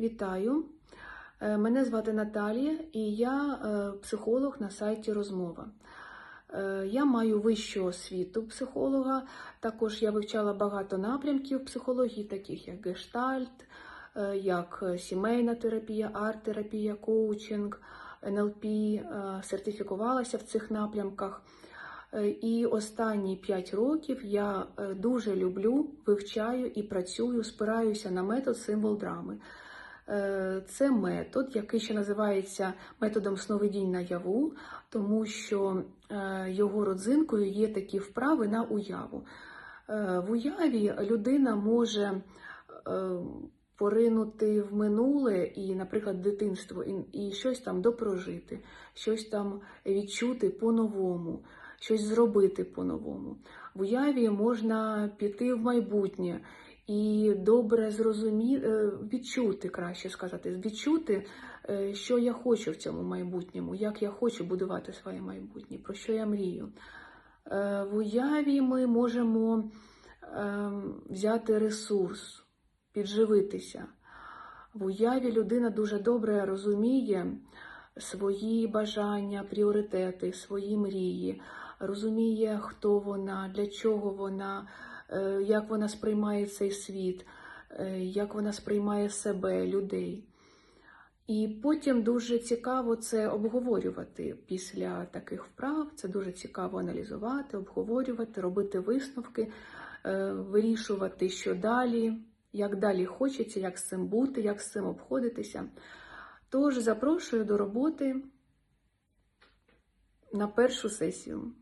Вітаю! Е, Мене звати Наталія і я е, психолог на сайті Розмова. Е, Я маю вищу освіту психолога. Також я вивчала багато напрямків психології, таких як гештальт, як сімейна терапія, арт-терапія, коучинг, НЛП, сертифікувалася в цих напрямках. І останні 5 років я дуже люблю, вивчаю і працюю, спираюся на метод символ драми. Е, Це метод, який ще називається методом сновидінь наяву, тому що е, його родзинкою є такі вправи на уяву. Е, В уяві людина може поринути в минуле і, наприклад, дитинство, і щось там допрожити, щось там відчути по-новому, щось зробити по-новому. В уяві можна піти в майбутнє і добре зрозуміти, відчути, краще сказати, відчути, е, що я хочу в цьому майбутньому, як я хочу будувати своє майбутнє, про що я мрію. Е, В уяві ми можемо е, взяти ресурс, підживитися. В уяві людина дуже добре розуміє свої бажання, пріоритети, свої мрії, розуміє, хто вона, для чого вона, е, як вона сприймає цей світ, е, як вона сприймає себе, людей. І потім дуже цікаво це обговорювати після таких вправ. Це дуже цікаво аналізувати, обговорювати, робити висновки, е, вирішувати, що далі, як далі хочеться, як з цим бути, як з цим обходитися. Тож запрошую до роботи на першу сесію.